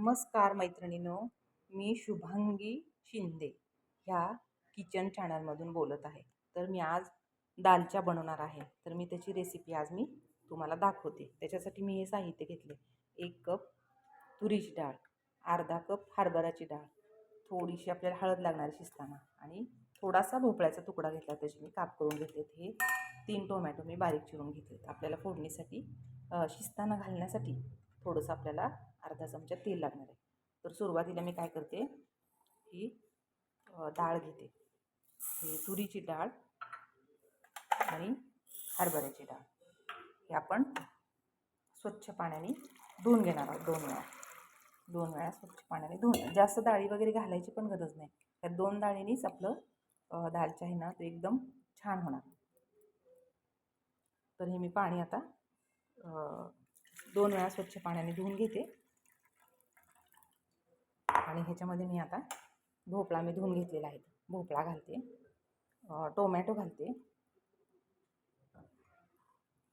नमस्कार मैत्रिणीनो मी शुभांगी शिंदे ह्या किचन चॅनलमधून बोलत आहे. तर मी आज दालच्या बनवणार आहे. तर मी त्याची रेसिपी आज मी तुम्हाला दाखवते. त्याच्यासाठी मी हे साहित्य घेतले. एक कप तुरीची डाळ अर्धा कप हरभराची डाळ थोडीशी आपल्याला हळद लागणारी शिजताना आणि थोडासा भोपळ्याचा तुकडा घेतला. त्याची मी काप करून घेतले. हे तीन टोमॅटो मी बारीक चिरून घेतलेत. आपल्याला फोडणीसाठी शिस्ताना शिजताना घालण्यासाठी थोडंसं आपल्याला अर्धा चमचा तेल लागणार आहे. तर सुरुवातीला मी काय करते ही डाळ घेते. ही तुरीची डाळ आणि हरभऱ्याची डाळ. हे आपण स्वच्छ पाण्याने धुवून घेणार आहोत दोन वेळा. दोन वेळा स्वच्छ पाण्याने धुवून जास्त डाळी वगैरे घालायची पण गरज नाही. त्या दोन डाळीनीच आपलं अ, आहे ना तो एकदम छान होणार. तर हे मी पाणी आता दोन वेळा स्वच्छ पाण्याने धुवून घेते. आणि ह्याच्यामध्ये मी आता भोपळा मी धुवून घेतलेला आहे. भोपळा घालते. टोमॅटो घालते.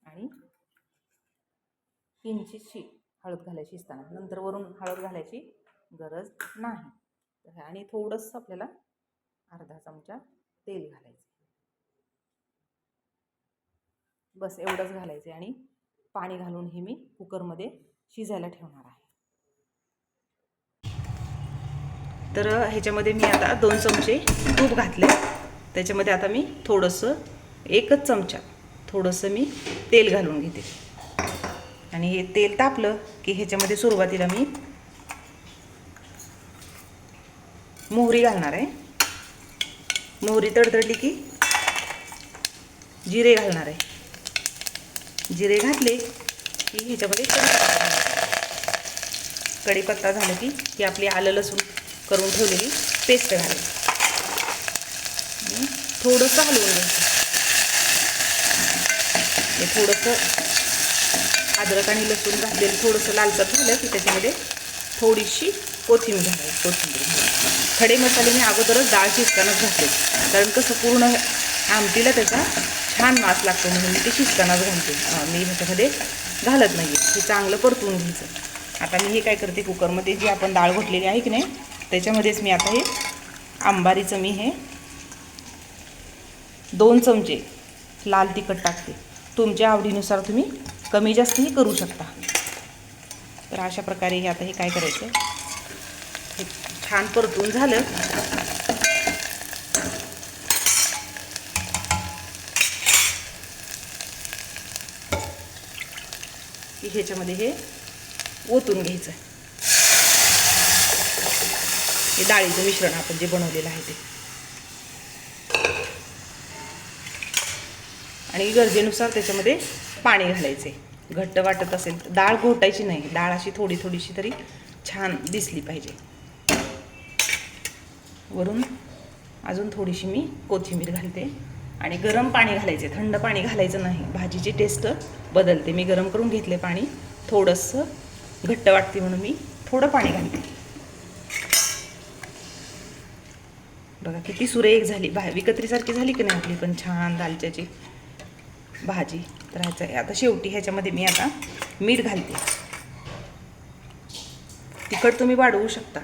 आणि किंचितशी हळद घालायची असताना नंतर वरून हळद घालायची गरज नाही. आणि थोडंसं आपल्याला अर्धा चमचा तेल घालायचं बस एवढंच घालायचं आणि पाणी घालून हे मी कुकरमध्ये शिजायला ठेवणार आहे. तर ह्याच्यामध्ये मी आता दोन चमचे तूप घातले त्याच्यामध्ये आता मी थोडंसं एकच चमचा थोडंसं मी तेल घालून घेते. आणि हे तेल तापलं की ह्याच्यामध्ये सुरुवातीला मी मोहरी घालणार आहे. मोहरी तडतडली की जिरे घालणार आहे. जिरे घातले की ह्याच्यामध्ये कढीपत्ता घालायचा. कढीपत्ता झालं की ही आपली आलं लसूण. करून ठेवलेली पेस्ट घालायची थोडंसं हलवून घ्यायचं. थोडंसं अद्रक आणि लसूण घातलेलं थोडंसं लालसर झालं की त्याच्यामध्ये थोडीशी कोथिंबीर घालायची. कोथिंबीर खडे मसाले मी अगोदरच डाळ शिजतानाच घातले. कारण कसं पूर्ण आमटीला त्याचा छान मास लागतो म्हणून मी ते शिजतानाच घालते. मी ह्याच्यामध्ये घालत नाही आहे हे चांगलं परतून घ्यायचं. आता मी हे काय करते कुकरमध्ये जी आपण डाळ घोटलेली आहे की नाही त्याच्यामध्येच मी आता हे आंबारीचं मी हे दोन चमचे लाल तिखट टाकते. तुमच्या आवडीनुसार तुम्ही कमी जास्तही करू शकता. तर अशा प्रकारे हे आता हे काय करायचं? हे छान परतून झालं. की ह्याच्यामध्ये हे ओतून घ्यायचं हे डाळीचं मिश्रण आपण जे बनवलेलं आहे ते. आणि गरजेनुसार त्याच्यामध्ये पाणी घालायचे. घट्ट वाटत असेल तर डाळ घोटायची नाही. डाळ अशी थोडी थोडीशी तरी छान दिसली पाहिजे. वरून अजून थोडीशी मी कोथिंबीर घालते. आणि गरम पाणी घालायचे. थंड पाणी घालायचं नाही. भाजीची टेस्ट बदलते. मी गरम करून घेतले पाणी. थोडंसं घट्ट वाटते म्हणून मी थोडं पाणी घालते. बघा किती सुरेख झाली. भा विकत्रीसारखी झाली की नाही आपली पण छान दालच्याची भाजी तर ह्याचं आहे आता शेवटी ह्याच्यामध्ये मी आता मीठ घालते. तिखट तुम्ही वाढवू शकता.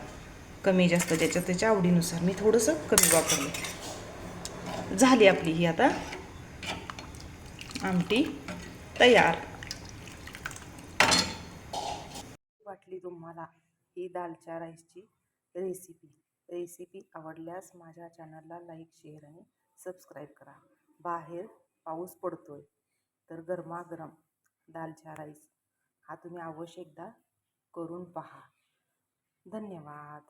कमी जास्त ज्याच्या त्याच्या आवडीनुसार. मी थोडंसं कमी वापरले झाली आपली ही आता आमटी तयार. वाटली तुम्हाला ही दालच्या राईसची रेसिपी रेसिपी आवडल्यास माझ्या चॅनलला लाईक शेअर आणि सबस्क्राईब करा. बाहेर पाऊस पडतो आहे तर गरमागरम दालच्या राईस हा तुम्ही अवश्य एकदा करून पहा. धन्यवाद.